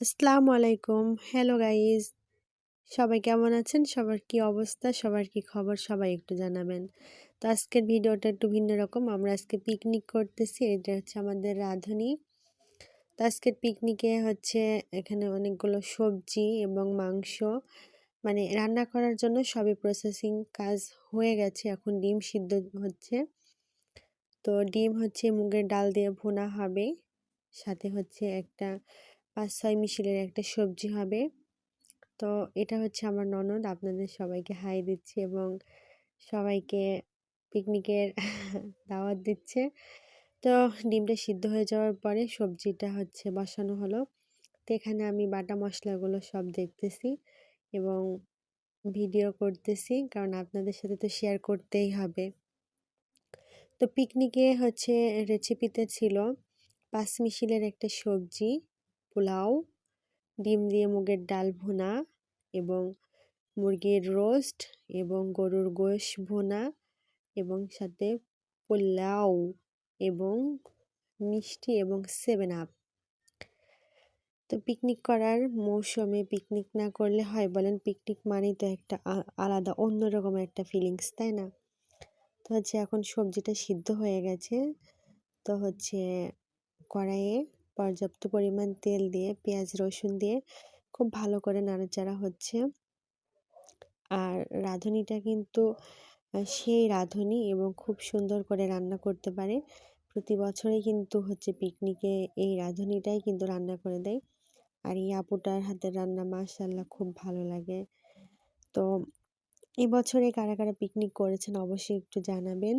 আসসালামু আলাইকুম। Hello guys সবাই কেমন আছেন? সবার কি অবস্থা? সবার কি খবর? সবাই একটু জানাবেন। তো আজকের ভিডিওটা একটু ভিন্ন রকম। আমরা আজকে পিকনিক করতেছি। এটা হচ্ছে আমাদের রাঁধুনি। তো আজকের পিকনিকে হচ্ছে এখানে অনেকগুলো সবজি এবং মাংস। মানে রান্না করার জন্য সবই প্রসেসিং কাজ হয়ে গেছে। এখন ডিম সিদ্ধ হচ্ছে। তো ডিম হচ্ছে মুগের ডাল দিয়ে ভুনা হবে। সাথে হচ্ছে একটা পাঁচ ছয় মিশিলের একটা সবজি হবে। তো এটা হচ্ছে আমার ননদ। আপনাদের সবাইকে হাই দিচ্ছে এবং সবাইকে পিকনিকের দাওয়াত দিচ্ছে। তো ডিমটা সিদ্ধ হয়ে যাওয়ার পরে সবজিটা হচ্ছে বসানো হলো। তো এখানে আমি বাটা মশলাগুলো সব দেখতেছি এবং ভিডিও করতেছি, কারণ আপনাদের সাথে তো শেয়ার করতেই হবে। তো পিকনিকে হচ্ছে রেসিপিতে ছিল পাঁচ মিশিলের একটা সবজি। পোলাও, ডিম দিয়ে মুগের ডাল ভুনা এবং মুরগির রোস্ট এবং গরুর গোশ ভুনা এবং সাথে পোলাও এবং মিষ্টি এবং সেভেন আপ তো পিকনিক করার মৌসুমে পিকনিক না করলে হয় বলেন পিকনিক মানেই তো একটা আলাদা, অন্যরকম একটা ফিলিংস তাই না? তো হচ্ছে এখন সবজিটা সিদ্ধ হয়ে গেছে। তো হচ্ছে কড়াইয়ে পর্যাপ্ত পরিমাণ তেল দিয়ে, পেঁয়াজ, রসুন দিয়ে খুব ভালো করে নাড়াচাড়া হচ্ছে। আর রাঁধুনিটা কিন্তু সেই রাঁধুনি এবং খুব সুন্দর করে রান্না করতে পারে। প্রতি বছরেই কিন্তু হচ্ছে পিকনিকে এই রাঁধুনিটাই কিন্তু রান্না করে দেয়। আর এই আপুটার হাতের রান্না মাশাল্লাহ খুব ভালো লাগে। তো এবছরে কারা কারা পিকনিক করেছেন অবশ্যই একটু জানাবেন।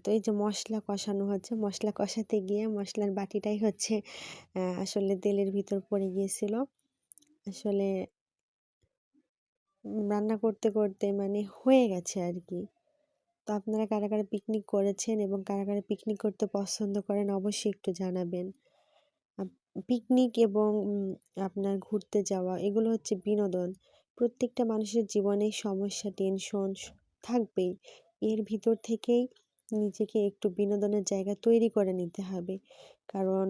তো এই যে মশলা কষানো হচ্ছে, মশলা কষাতে গিয়ে মশলার বাটিটাই হচ্ছে আসলে তেলের ভিতর পড়ে গিয়েছিল। আসলে রান্না করতে করতে মানে হয়ে গেছে আর কি তো আপনারা কারা কারা পিকনিক করেছেন এবং কারা কারা পিকনিক করতে পছন্দ করেন অবশ্যই একটু জানাবেন। পিকনিক এবং আপনার ঘুরতে যাওয়া, এগুলো হচ্ছে বিনোদন। প্রত্যেকটা মানুষের জীবনে সমস্যা টেনশন থাকবেই। এর ভিতর থেকেই নিজেকে একটু বিনোদনের জায়গা তৈরি করে নিতে হবে। কারণ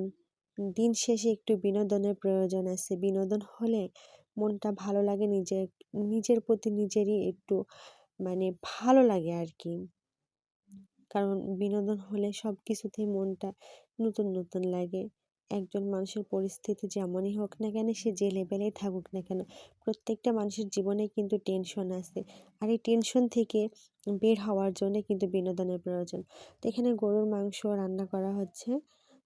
দিন শেষে একটু বিনোদনের প্রয়োজন আছে। বিনোদন হলে মনটা ভালো লাগে, নিজের নিজের প্রতি নিজেরই একটু মানে ভালো লাগে আর কি কারণ বিনোদন হলে সব কিছুতেই মনটা নতুন নতুন লাগে। একজন মানুষের পরিস্থিতি যেমনই হোক না কেন, সে যে লেভেলেই থাকুক না কেন, প্রত্যেকটা মানুষের জীবনে কিন্তু টেনশন আছে। আর এই টেনশন থেকে বের হওয়ার জন্য কিন্তু বিনোদনের প্রয়োজন। তো এখানে গরুর মাংস রান্না করা হচ্ছে।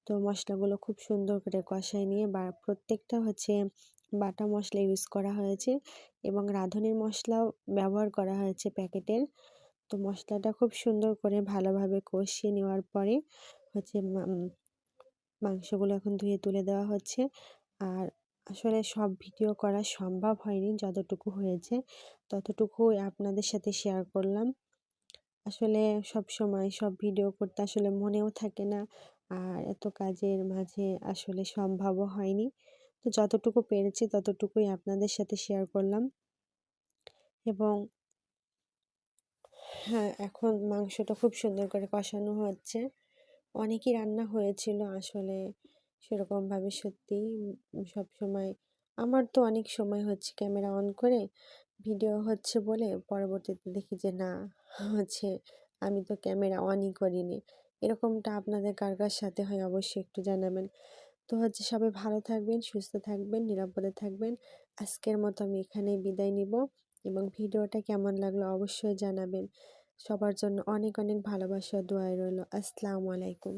তো মশলাগুলো খুব সুন্দর করে কষায় নিয়ে বা প্রত্যেকটা হচ্ছে বাটা মশলা ইউজ করা হয়েছে এবং রাঁধুনির মশলাও ব্যবহার করা হয়েছে প্যাকেটের। তো মশলাটা খুব সুন্দর করে ভালোভাবে কষিয়ে নেওয়ার পরে হচ্ছে মাংসগুলো এখন ধুয়ে তুলে দেওয়া হচ্ছে। আর আসলে সব ভিডিও করা সম্ভব হয়নি যতটুকু হয়েছে। ততটুকু আপনাদের সাথে শেয়ার করলাম। আসলে সব সময় সব ভিডিও করতে আসলে মনেও থাকে না। আর এত কাজের মাঝে আসলে সম্ভবও হয়নি। তো যতটুকু পেরেছি ততটুকুই আপনাদের সাথে শেয়ার করলাম। এবং হ্যাঁ এখন মাংসটা খুব সুন্দর করে কষানো হচ্ছে। অনেকই রান্না হয়েছিল আসলে সেরকমভাবে সত্যি। সব সময় আমার তো অনেক সময় হচ্ছে ক্যামেরা অন করে ভিডিও হচ্ছে বলে পরবর্তীতে দেখি যে না, হচ্ছে আমি তো ক্যামেরা অনই করিনি। এরকমটা আপনাদের কার কার সাথে হয় অবশ্যই একটু জানাবেন। তো হচ্ছে সবাই ভালো থাকবেন, সুস্থ থাকবেন, নিরাপদে থাকবেন। আজকের মতো আমি এখানেই বিদায় নিব এবং ভিডিওটা কেমন লাগল অবশ্যই জানাবেন। সবার জন্য অনেক অনেক ভালোবাসা দোয়াই রইল। আসসালামু আলাইকুম।